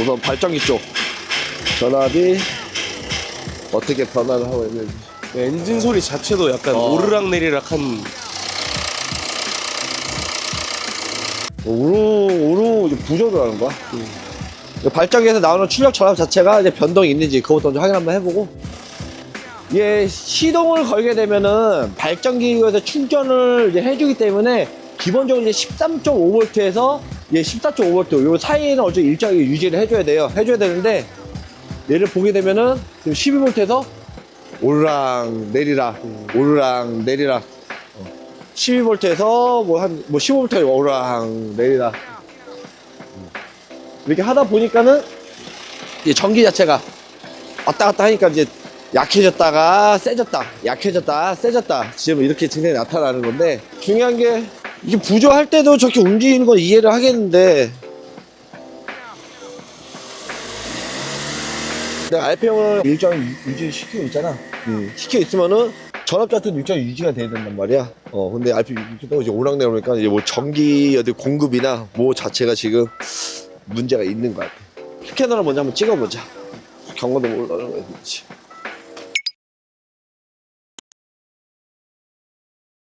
우선 발전기 쪽 전압이 어떻게 변화를 하고 있는지 엔진 소리 자체도 약간 어. 오르락 내리락 한 오루 오루 이제 부조를 하는 거야. 이 발전기에서 나오는 출력 전압 자체가 이제 변동이 있는지 그것도 좀 확인 한번 해보고. 이게 시동을 걸게 되면은 발전기에서 충전을 이제 해주기 때문에 기본적으로 이제 13.5V에서 이제 14.5V 요 사이에는 어째 일정하게 유지를 해줘야 돼요. 해줘야 되는데 얘를 보게 되면은 지금 12V에서 오르락 내리락 오르락 내리락 12V에서 뭐 한 뭐 15V 오르락 내리락 이렇게 하다 보니까는 이 전기 자체가 왔다 갔다 하니까 이제 약해졌다가 세졌다 약해졌다 세졌다. 지금 이렇게 증상이 나타나는 건데 중요한 게 이게 부조할 때도 저렇게 움직이는 건 이해를 하겠는데. 내가 RPM을 일정 유지 시키고 있잖아. 시키고 있으면은 전압 자체도 일정 유지가 돼야 된단 말이야. 어 근데 RPM 유지도 이제 오락내리니까 이제 뭐 전기 어디 공급이나 뭐 자체가 지금 문제가 있는 것 같아. 스캐너를 먼저 한번 찍어보자. 경고도 올라오는 거지